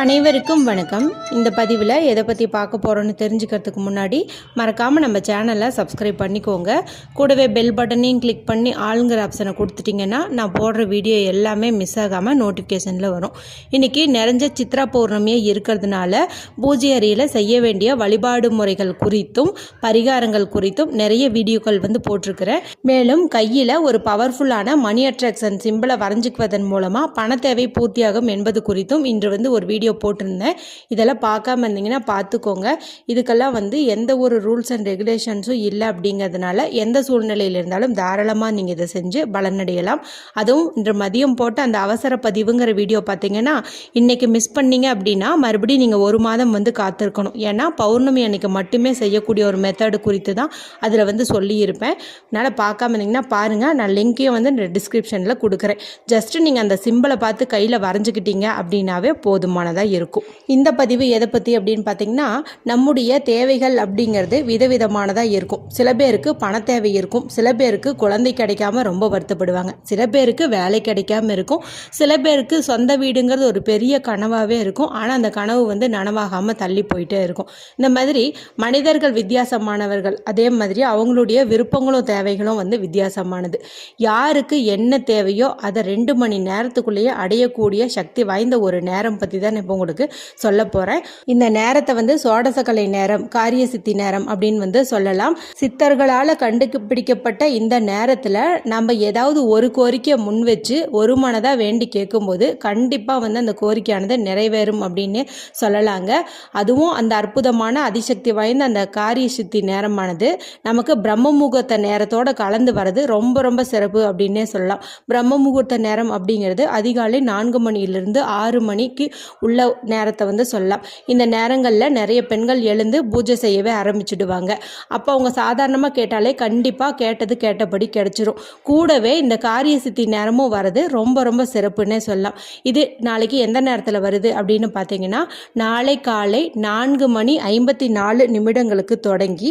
அனைவருக்கும் வணக்கம். இந்த பதிவில் எதை பற்றி பார்க்க போகிறோன்னு தெரிஞ்சுக்கிறதுக்கு முன்னாடி மறக்காமல் நம்ம சேனலை சப்ஸ்கிரைப் பண்ணிக்கோங்க. கூடவே பெல் பட்டனையும் கிளிக் பண்ணி ஆளுங்கிற ஆப்ஷனை கொடுத்துட்டிங்கன்னா நான் போடுற வீடியோ எல்லாமே மிஸ் ஆகாமல் நோட்டிஃபிகேஷனில் வரும். இன்றைக்கி நிறைஞ்ச சித்ரா பௌர்ணமியாக இருக்கிறதுனால பூஜை அறையில் செய்ய வேண்டிய வழிபாடு முறைகள் குறித்தும் பரிகாரங்கள் குறித்தும் நிறைய வீடியோக்கள் வந்து போட்டிருக்கிறேன். மேலும் கையில் ஒரு பவர்ஃபுல்லான மணி அட்ராக்ஷன் சிம்பிளை வரைஞ்சிக்குவதன் மூலமாக பண தேவை பூர்த்தியாகும் என்பது குறித்தும் இன்று வந்து ஒரு வீடியோ போட்டிருந்தேன். இதெல்லாம் பார்க்காம இருந்தீங்கன்னா பார்த்துக்கோங்க. இதுக்கெல்லாம் வந்து எந்த ஒரு ரூல்ஸ் அண்ட் ரெகுலேஷன்ஸும் இல்லை அப்படிங்கிறதுனால எந்த சூழ்நிலையில் இருந்தாலும் தாராளமாக நீங்கள் இதை செஞ்சு பலனடையலாம். அதுவும் இன்று மதியம் போட்ட அந்த அவசர பதிவுங்கிற வீடியோ பார்த்தீங்கன்னா இன்றைக்கி மிஸ் பண்ணீங்க அப்படின்னா மறுபடியும் நீங்கள் ஒரு மாதம் வந்து காத்திருக்கணும். ஏன்னா பௌர்ணமி அன்னைக்கு மட்டுமே செய்யக்கூடிய ஒரு மெத்தடு குறித்து தான் அதில் வந்து சொல்லியிருப்பேன். அதனால் பார்க்காம இருந்தீங்கன்னா பாருங்கள் நான் லிங்க்கையும் வந்து டிஸ்கிரிப்ஷனில் கொடுக்குறேன். ஜஸ்ட்டு நீங்கள் அந்த சிம்பிளை பார்த்து கையில் வரைஞ்சிக்கிட்டீங்க அப்படின்னாவே போதுமானதாக தான் இருக்கும். இந்த பதிவு எதை பற்றி அப்படின்னு பார்த்தீங்கன்னா நம்முடைய தேவைகள் அப்படிங்கிறது விதவிதமானதாக இருக்கும். சில பேருக்கு பண தேவை இருக்கும். சில பேருக்கு குழந்தை கிடைக்காம ரொம்ப வருத்தப்படுவாங்க. சில பேருக்கு வேலை கிடைக்காம இருக்கும். சில பேருக்கு சொந்த வீடுங்கிறது ஒரு பெரிய கனவாகவே இருக்கும். ஆனால் அந்த கனவு வந்து நனவாகாமல் தள்ளி போயிட்டே இருக்கும். இந்த மாதிரி மனிதர்கள் வித்தியாசமானவர்கள் அதே மாதிரி அவங்களுடைய விருப்பங்களும் தேவைகளும் வந்து வித்தியாசமானது. யாருக்கு என்ன தேவையோ அதை ரெண்டு மணி நேரத்துக்குள்ளேயே அடையக்கூடிய சக்தி வாய்ந்த ஒரு நேரம் பற்றி தான் இப்போ உங்களுக்கு சொல்ல போகிறேன் இந்த நேரத்தை வந்து சோடசக்கலை நேரம் காரிய சித்தி நேரம் அப்படின்னு வந்து சொல்லலாம். சித்தர்களால் கண்டுபிடிக்கப்பட்ட இந்த நேரத்தில் நம்ம ஏதாவது ஒரு கோரிக்கையை முன் வச்சு ஒரு மனதாக வேண்டி கேட்கும்போது கண்டிப்பாக வந்து அந்த கோரிக்கையானது நிறைவேறும் அப்படின்னு சொல்லலாங்க. அதுவும் அந்த அற்புதமான அதிசக்தி வாய்ந்த அந்த காரிய சித்தி நேரமானது நமக்கு பிரம்ம முகூர்த்த நேரத்தோட கலந்து வர்றது ரொம்ப ரொம்ப சிறப்பு அப்படின்னே சொல்லலாம். பிரம்ம முகூர்த்த நேரம் அப்படிங்கிறது அதிகாலை நான்கு மணியிலிருந்து ஆறு மணிக்கு உள்ள நேரத்தை வந்து சொல்லலாம். இந்த நேரங்களில் நிறைய பெண்கள் எழுந்து பூஜை செய்யவே ஆரம்பிச்சிடுவாங்க. அப்போ அவங்க சாதாரணமாக கேட்டாலே கண்டிப்பாக கேட்டது கேட்டபடி கிடச்சிரும். கூடவே இந்த காரிய சித்தி நேரமும் வர்றது ரொம்ப ரொம்ப சிறப்புன்னே சொல்லலாம். இது நாளைக்கு எந்த நேரத்தில் வருது அப்படின்னு பார்த்தீங்கன்னா நாளை காலை நான்கு மணி ஐம்பத்தி நாலு நிமிடங்களுக்கு தொடங்கி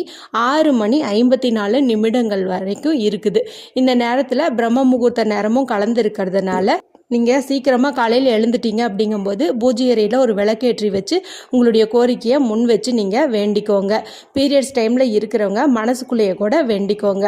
ஆறு மணி ஐம்பத்தி நாலு நிமிடங்கள் வரைக்கும் இருக்குது. இந்த நேரத்தில் பிரம்ம முகூர்த்த நேரமும் கலந்து இருக்கிறதுனால நீங்கள் சீக்கிரமாக காலையில் எழுந்துட்டீங்க அப்படிங்கும்போது பூஜை அறையில் ஒரு விளக்கேற்றி வச்சு உங்களுடைய கோரிக்கையை முன் வச்சு நீங்கள் வேண்டிக்கோங்க. பீரியட்ஸ் டைமில் இருக்கிறவங்க மனசுக்குள்ளேயே கூட வேண்டிக்கோங்க.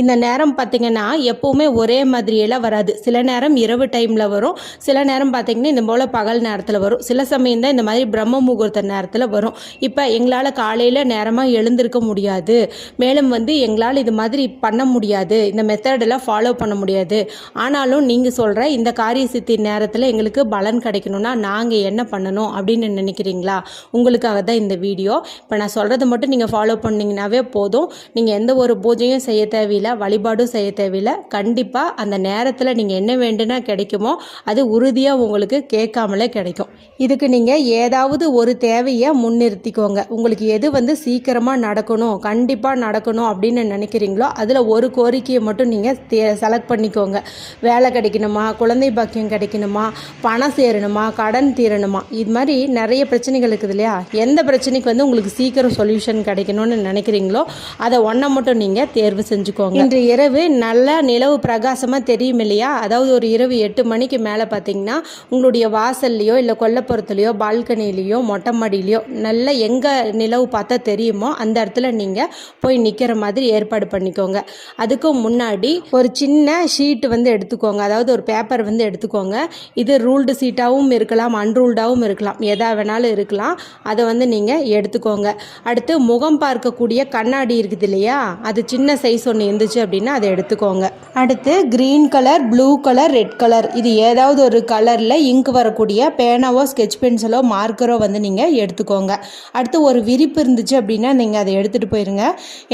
இந்த நேரம் பார்த்திங்கன்னா எப்போவுமே ஒரே மாதிரியெல்லாம் வராது. சில நேரம் இரவு டைமில் வரும். சில நேரம் பார்த்திங்கன்னா இந்த போல் பகல் நேரத்தில் வரும். சில சமயம் தான் இந்த மாதிரி பிரம்ம முகூர்த்த நேரத்தில் வரும். இப்போ எங்களால் காலையில் நேரமாக எழுந்திருக்க முடியாது. மேலும் வந்து எங்களால் இது மாதிரி பண்ண முடியாது. இந்த மெத்தடெல்லாம் ஃபாலோ பண்ண முடியாது. ஆனாலும் நீங்கள் சொல்கிற இந்த காரிய சித்தி நேரத்தில் எங்களுக்கு பலன் கிடைக்கணும்னா நாங்கள் என்ன பண்ணணும் அப்படின்னு நினைக்கிறீங்களா? உங்களுக்காக தான் இந்த வீடியோ. இப்போ நான் சொல்கிறத மட்டும் நீங்கள் ஃபாலோ பண்ணிங்கனாவே போதும். நீங்கள் எந்த ஒரு பூஜையும் செய்ய தேவையில்லை வழிபாடும் செய்ய தேவையில்லை. கண்டிப்பாக அந்த நேரத்தில் நீங்கள் என்ன வேண்டுனா கிடைக்குமோ அது உறுதியாக உங்களுக்கு கேட்காமலே கிடைக்கும். இதுக்கு நீங்கள் ஏதாவது ஒரு தேவையை முன்னிறுத்திக்கோங்க. உங்களுக்கு எது வந்து சீக்கிரமாக நடக்கணும் கண்டிப்பாக நடக்கணும் அப்படின்னு நினைக்கிறீங்களோ அதில் ஒரு கோரிக்கையை மட்டும் நீங்கள் தே செலக்ட் பண்ணிக்கோங்க. வேலை கிடைக்கணுமா குழந்தை பாக்கியம் கிடைக்கணுமா பணம் சேரணுமா கடன் தீரணுமா இது மாதிரி நிறைய பிரச்சனைகள் இருக்குது இல்லையா? எந்த பிரச்சனைக்கு வந்து உங்களுக்கு சீக்கிரம் சொல்யூஷன் கிடைக்கணும்னு நினைக்கிறீங்களோ அதை ஒன்றை மட்டும் நீங்கள் தேர்வு வச்சுக்கோங்க. இன்று இரவு நல்லா நிலவு பிரகாசமாக தெரியும் இல்லையா? அதாவது ஒரு இரவு எட்டு மணிக்கு மேலே பார்த்தீங்கன்னா உங்களுடைய வாசல்லையோ இல்லை கொல்லப்புறத்துலையோ பால்கனிலேயோ மொட்டை மாடியிலையோ நல்லா எங்கே நிலவு பார்த்தா தெரியுமோ அந்த இடத்துல நீங்கள் போய் நிற்கிற மாதிரி ஏற்பாடு பண்ணிக்கோங்க. அதுக்கு முன்னாடி ஒரு சின்ன ஷீட் வந்து எடுத்துக்கோங்க. அதாவது ஒரு பேப்பர் வந்து எடுத்துக்கோங்க. இது ரூல்டு சீட்டாகவும் இருக்கலாம் அன்ரூல்டாகவும் இருக்கலாம். எதா வேணாலும் இருக்கலாம். அதை வந்து நீங்கள் எடுத்துக்கோங்க. அடுத்து முகம் பார்க்கக்கூடிய கண்ணாடி இருக்குது இல்லையா? அது சின்ன சைஸ் ஒன்று இருந்துச்சு அப்படின்னா அதை எடுத்துக்கோங்க. அடுத்து green colour blue colour red colour இது ஏதாவது ஒரு கலரில் இங்க் வரக்கூடிய பேனாவோ ஸ்கெட்ச் பென்சிலோ மார்க்கரோ வந்து நீங்கள் எடுத்துக்கோங்க. அடுத்து ஒரு விரிப்பு இருந்துச்சு அப்படின்னா நீங்கள் அதை எடுத்துகிட்டு போயிருங்க.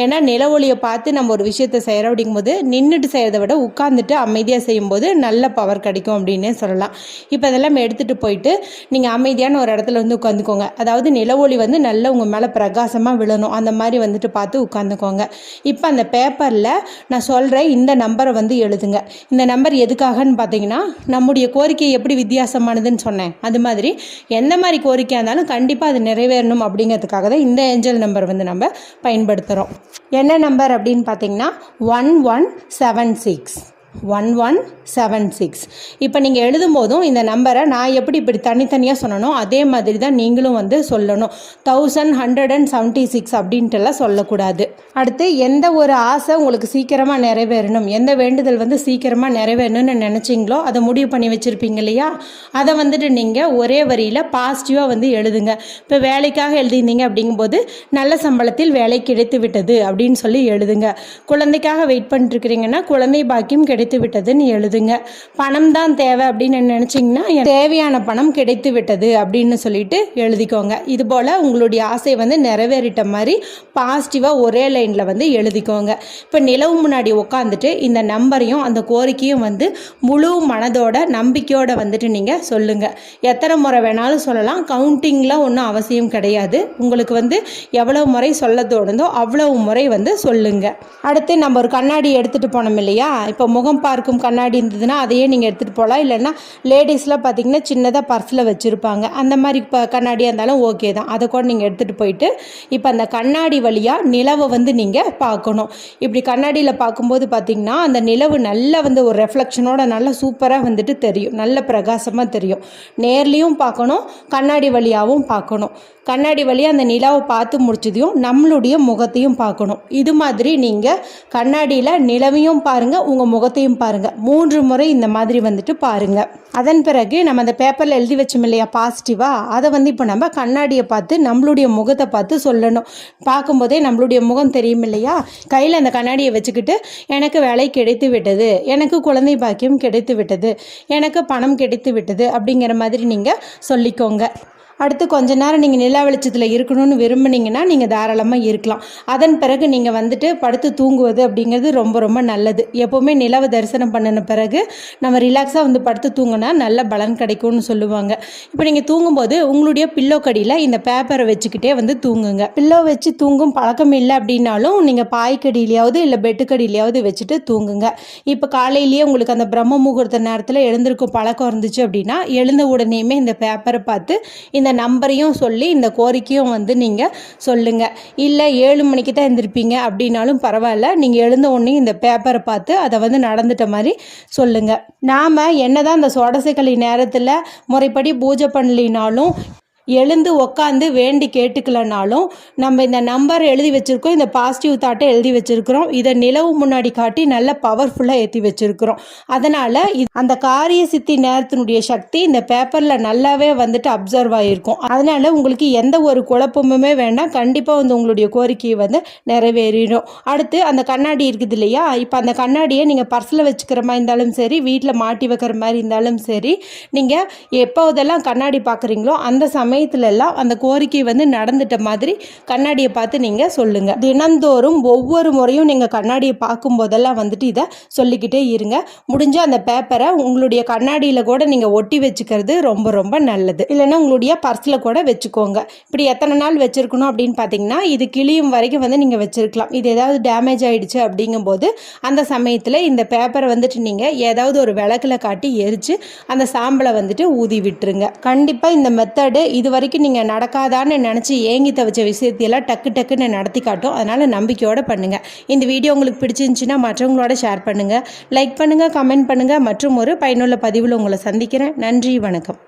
ஏன்னா நில ஒளியை பார்த்து நம்ம ஒரு விஷயத்தை செய்கிறோம் அப்படிங்கும்போது நின்றுட்டு செய்கிறத விட உட்காந்துட்டு அமைதியாக செய்யும்போது நல்ல பவர் கிடைக்கும் அப்படின்னே சொல்லலாம். இப்போ இதெல்லாம் எடுத்துகிட்டு போயிட்டு நீங்கள் அமைதியான ஒரு இடத்துல வந்து உட்காந்துக்கோங்க அதாவது நில ஒளி வந்து நல்ல உங்கள் மேலே பிரகாசமாக விழணும். அந்த மாதிரி வந்துட்டு பார்த்து உட்காந்துக்கோங்க இப்போ அந்த பேப்பரில் நான் சொல்கிறேன் இந்த நம்பரை வந்து எழுதுங்க. இந்த நம்பர் எதுக்காகன்னு பார்த்தீங்கன்னா நம்முடைய கோரிக்கை எப்படி வித்தியாசமானதுன்னு சொன்னேன். அது மாதிரி எந்த மாதிரி கோரிக்கையாக இருந்தாலும் கண்டிப்பாக அது நிறைவேறணும் அப்படிங்கிறதுக்காக தான் இந்த ஏஞ்சல் நம்பர் வந்து நம்ம பயன்படுத்துகிறோம் என்ன நம்பர் அப்படின்னு பார்த்தீங்கன்னா one one seven six one one seven six இப்போ நீங்கள் எழுதும்போதும் இந்த நம்பரை நான் எப்படி இப்படி தனித்தனியாக சொன்னனோ அதே மாதிரி தான் நீங்களும் வந்து சொல்லணும். Thousand hundred and seventy six அப்படின்ட்டுலாம் சொல்லக்கூடாது. அடுத்து எந்த ஒரு ஆசை உங்களுக்கு சீக்கிரமாக நிறைவேறணும்? எந்த வேண்டுதல் வந்து சீக்கிரமாக நிறைவேறணும்னு நினச்சிங்களோ அதை முடிவு பண்ணி வச்சுருப்பீங்க இல்லையா? அதை வந்துட்டு நீங்கள் ஒரே வரியில் பாசிட்டிவாக வந்து எழுதுங்க. இப்போ வேலைக்காக எழுதியிருந்தீங்க அப்படிங்கும்போது நல்ல சம்பளத்தில் வேலை கிடைத்து விட்டது அப்படின்னு சொல்லி எழுதுங்க. குழந்தைக்காக வெயிட் பண்ணிட்டுருக்கிறீங்கன்னா குழந்தை பாக்கியம் கிடைத்து விட்டதுன்னு எழுதுங்க. பணம் தான் தேவை அப்படின்னு நினச்சிங்கன்னா தேவையான பணம் கிடைத்து விட்டது அப்படின்னு சொல்லிட்டு எழுதிக்கோங்க. இது போல் உங்களுடைய ஆசை வந்து நிறைவேறிட்ட மாதிரி பாசிட்டிவாக ஒரே லைனில் வந்து எழுதிக்கோங்க. இப்போ நிலவு முன்னாடி உட்காந்துட்டு இந்த நம்பரையும் அந்த கோரிக்கையும் வந்து முழு மனதோட நம்பிக்கையோடு வந்துட்டு நீங்கள் சொல்லுங்கள் எத்தனை முறை வேணாலும் சொல்லலாம். கவுண்டிங்லாம் ஒன்றும் அவசியம் கிடையாது. உங்களுக்கு வந்து எவ்வளவு முறை சொல்ல தோணுதோ அவ்வளவு முறை வந்து சொல்லுங்கள் அடுத்து நம்ம ஒரு கண்ணாடி எடுத்துகிட்டு போனோம் இல்லையா? இப்போ முகம் பார்க்கும் கண்ணாடி இருந்ததுன்னா அதையே நீங்கள் எடுத்துகிட்டு போகலாம் இல்லைன்னா லேடிஸ்லாம் பார்த்தீங்கன்னா சின்னதாக பர்ஸில் வச்சுருப்பாங்க. அந்த மாதிரி இப்போ கண்ணாடியாக இருந்தாலும் ஓகே தான். அதை கூட நீங்கள் எடுத்துகிட்டு போயிட்டு இப்போ அந்த கண்ணாடி வழியாக நிலவை வந்து நீங்கள் பார்க்கணும். இப்படி கண்ணாடியில் பார்க்கும்போது பார்த்தீங்கன்னா அந்த நிலவு நல்லா வந்து ஒரு ரெஃப்ளெக்ஷனோட நல்லா சூப்பராக வந்துட்டு தெரியும். நல்ல பிரகாசமாக தெரியும். நேர்லேயும் பார்க்கணும் கண்ணாடி வழியாகவும் பார்க்கணும். கண்ணாடி வழியாக அந்த நிலாவை பார்த்து முடிச்சதையும் நம்மளுடைய முகத்தையும் பார்க்கணும். இது மாதிரி நீங்கள் கண்ணாடியில் நிலவையும் பாருங்கள் உங்கள் முகத்தையும் பாருங்கள் மூன்று முறை இந்த மாதிரி வந்துட்டு பாருங்கள் அதன் பிறகு நம்ம அந்த பேப்பரில் எழுதி வச்சோம் இல்லையா? பாசிட்டிவாக அதை வந்து இப்போ நம்ம கண்ணாடியை பார்த்து நம்மளுடைய முகத்தை பார்த்து சொல்லணும். பார்க்கும்போதே நம்மளுடைய முகம் தெரியும் இல்லையா? கையில் அந்த கண்ணாடியை வச்சுக்கிட்டு எனக்கு வேலை கிடைத்து விட்டது. எனக்கு குழந்தை பாக்கியம் கிடைத்து விட்டது. எனக்கு பணம் கிடைத்து விட்டது. அப்படிங்கிற மாதிரி நீங்கள் சொல்லிக்கோங்க. அடுத்து கொஞ்ச நேரம் நீங்கள் நிலா வெளிச்சத்தில் இருக்கணும்னு விரும்புனீங்கன்னா நீங்கள் தாராளமாக இருக்கலாம். அதன் பிறகு நீங்கள் வந்துட்டு படுத்து தூங்குவது அப்படிங்கிறது ரொம்ப ரொம்ப நல்லது. எப்போவுமே நிலவை தரிசனம் பண்ணின பிறகு நம்ம ரிலாக்ஸாக வந்து படுத்து தூங்கினா நல்ல பலன் கிடைக்கும்னு சொல்லுவாங்க. இப்போ நீங்கள் தூங்கும்போது உங்களுடைய பில்லோ கடியில் இந்த பேப்பரை வச்சுக்கிட்டே வந்து தூங்குங்க. பில்லோ வச்சு தூங்கும் பழக்கம் இல்லை அப்படின்னாலும் நீங்கள் பாய்க்கடியிலையாவது இல்லை பெட்டுக்கடியிலையாவது வச்சுட்டு தூங்குங்க. இப்போ காலையிலேயே உங்களுக்கு அந்த பிரம்ம முகூர்த்த நேரத்தில் எழுந்திருக்கும் பழக்கம் இருந்துச்சு அப்படின்னா எழுந்த உடனேயுமே இந்த பேப்பரை பார்த்து இந்த நம்பரையும் சொல்லி இந்த கோரிக்கையும் வந்து நீங்கள் சொல்லுங்கள் இல்லை ஏழு மணிக்கு தான் எழுந்திருப்பீங்க அப்படின்னாலும் பரவாயில்ல. நீங்கள் எழுந்த உடனே இந்த பேப்பரை பார்த்து அதை வந்து நடந்துட்ட மாதிரி சொல்லுங்கள் நாம் என்ன தான் இந்த சோடசைக்களி நேரத்தில் முறைப்படி பூஜை பண்ணலினாலும் எழுந்து உக்காந்து வேண்டி கேட்டுக்கலனாலும் நம்ம இந்த நம்பர் எழுதி வச்சுருக்கோம் இந்த பாசிட்டிவ் தாட்டை எழுதி வச்சுருக்கிறோம். இதை நிலவு முன்னாடி காட்டி நல்ல பவர்ஃபுல்லாக ஏற்றி வச்சுருக்கிறோம். அதனால் அந்த காரிய சித்தி நேரத்தினுடைய சக்தி இந்த பேப்பரில் நல்லாவே வந்துட்டு அப்சர்வ் ஆகிருக்கும் அதனால் உங்களுக்கு எந்த ஒரு குழப்பமுமே வேண்டாம். கண்டிப்பாக வந்து உங்களுடைய கோரிக்கையை வந்து நிறைவேறிடும். அடுத்து அந்த கண்ணாடி இருக்குது இல்லையா? இப்போ அந்த கண்ணாடியை நீங்கள் பர்ஸில் வச்சுக்கிற மாதிரி இருந்தாலும் சரி வீட்டில் மாட்டி வைக்கிற மாதிரி இருந்தாலும் சரி நீங்கள் எப்போதெல்லாம் கண்ணாடி பார்க்குறீங்களோ அந்த சமயம் சமயத்துலலாம் அந்த கோரிக்கை வந்து நடந்துட்ட மாதிரி கண்ணாடியை பார்த்து நீங்கள் சொல்லுங்கள் தினந்தோறும் ஒவ்வொரு முறையும் நீங்கள் கண்ணாடியை பார்க்கும் போதெல்லாம் வந்துட்டு இதை சொல்லிக்கிட்டே இருங்க. முடிஞ்ச அந்த பேப்பரை உங்களுடைய கண்ணாடியில் கூட நீங்கள் ஒட்டி வச்சுக்கிறது ரொம்ப ரொம்ப நல்லது. இல்லைன்னா உங்களுடைய பர்ஸில் கூட வச்சுக்கோங்க. இப்படி எத்தனை நாள் வச்சுருக்கணும் அப்படின்னு பார்த்தீங்கன்னா இது கிளியும் வரைக்கும் வந்து நீங்கள் வச்சுருக்கலாம். இது ஏதாவது டேமேஜ் ஆகிடுச்சு அப்படிங்கும்போது அந்த சமயத்தில் இந்த பேப்பரை வந்துட்டு நீங்கள் ஏதாவது ஒரு விளக்கில் காட்டி எரித்து அந்த சாம்பலை வந்துட்டு ஊதி விட்டுருங்க. கண்டிப்பாக இந்த மெத்தடு இது வரைக்கும் நீங்கள் நடக்காதான்னு நினச்சி ஏங்கி தவிச்ச விஷயத்தையெல்லாம் டக்கு டக்குன்னு நடத்தி காட்டும். அதனால் நம்பிக்கையோடு பண்ணுங்கள் இந்த வீடியோ உங்களுக்கு பிடிச்சிருந்துச்சின்னா மற்றவங்களோட ஷேர் பண்ணுங்கள் லைக் பண்ணுங்கள் கமெண்ட் பண்ணுங்கள் மற்றும் ஒரு பயனுள்ள பதிவில் உங்களை சந்திக்கிறேன். நன்றி வணக்கம்.